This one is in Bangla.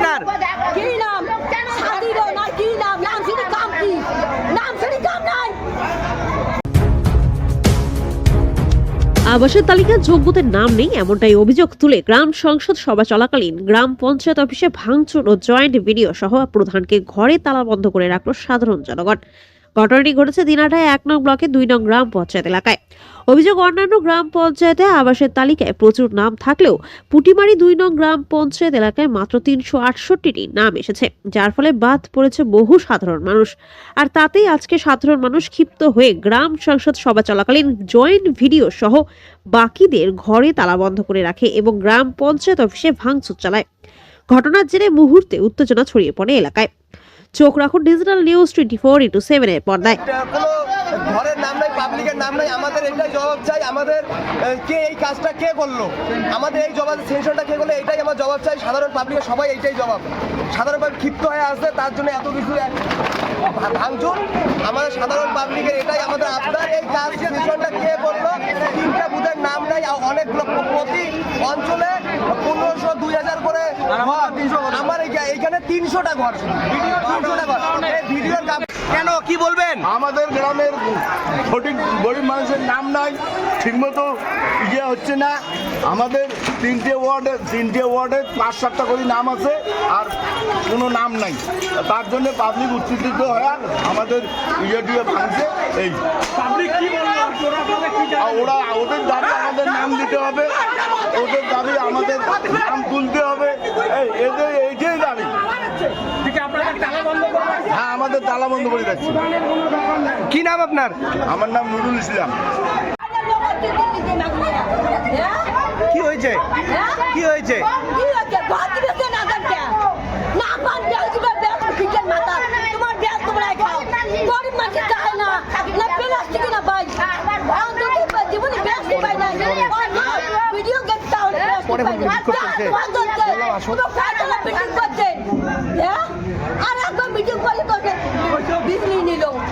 আপনার? কি নাম? আবাসের তালিকার যোগ্যদের নাম নেই এমনটাই অভিযোগ তুলে গ্রাম সংসদ সভা চলাকালীন গ্রাম পঞ্চায়েত অফিসে ভাঙচুর ও জয়েন্ট ভিডিও সহ প্রধানকে ঘরে তালা বন্ধ করে রাখল সাধারণ জনগণ। ঘটনাটি ঘটেছে দিনাটায় এক নং ব্লকে দুই নং গ্রাম পঞ্চায়েত এলাকায়। অভিযোগ, অন্যান্য গ্রাম পঞ্চায়েতে আবাসের তালিকায় প্রচুর নাম থাকলেও পুটিমারি দুই নং গ্রাম পঞ্চায়েত এলাকায় মাত্র তিনশো আটষট্টিটি নাম এসেছে, যার ফলে বাদ পড়েছে বহু সাধারণ মানুষ। আর তাতেই আজকে সাধারণ মানুষ ক্ষিপ্ত হয়ে গ্রাম সংসদ সভা চলাকালীন জয়েন্ট ভিডিও সহ বাকিদের ঘরে তালা বন্ধ করে রাখে এবং গ্রাম পঞ্চায়েত অফিসে ভাঙচুর চালায়। ঘটনার জেরে মুহূর্তে উত্তেজনা ছড়িয়ে পড়ে এলাকায়। চোখ রাখুন digital news twenty four into সেভেনের পর্দায়। ঘরের নাম নাই, পাবলিকের নাম নাই, আমাদের এটাই জবাব চাই, আমাদের কে এই কাজটা কে করল? আমাদের এই জবাব সেনশনটা কে করল এটাই আমার জবাব চাই, সাধারণ পাবলিকের সবাই এইটাই জবাব। সাধারণ ক্ষিপ্ত হয়ে আসছে তার জন্য এত কিছু ভাঙচুর। আমাদের সাধারণ পাবলিকের এটাই আমাদের আপনার এই কাজ সেনশনটা কে করল? তিনটা বুথের নাম নাই প্র- প্রতি অঞ্চলে পনেরোশো, দুই হাজার করে। আমার এই- এইখানে তিনশোটা ঘর ভিডিও তিনশোটা ঘর এই ভিডিওর কাপ- কেন? কি বলবেন? আমাদের গ্রামের সঠিক গরিব মানুষের নাম নাই ঠিকমতো ইয়ে হচ্ছে না। আমাদের তিনটে ওয়ার্ডে তিনটে ওয়ার্ডে পাঁচ সাতটা করে নাম আছে আর কোনো নাম নাই। তার জন্য পাবলিক উত্তেজিত হয়ে আমাদের ইয়ে দিয়ে ভাঙছে এই। পাবলিক কি ওরা ওদের দাবি আমাদের নাম দিতে হবে ওদের দাবি আমাদের নাম তুলতে হবে এই এদের এইটাই দাবি ঠিক আপনাদের তালা বন্ধ করবেন হ্যাঁ আমাদের তালা বন্ধ করে যাচ্ছে কি নাম আপনার? আমার নাম নুরুল ইসলাম। কি হয়েছে? কি হয়েছে? আর একবার ভিডিও কলে করবে বিজলি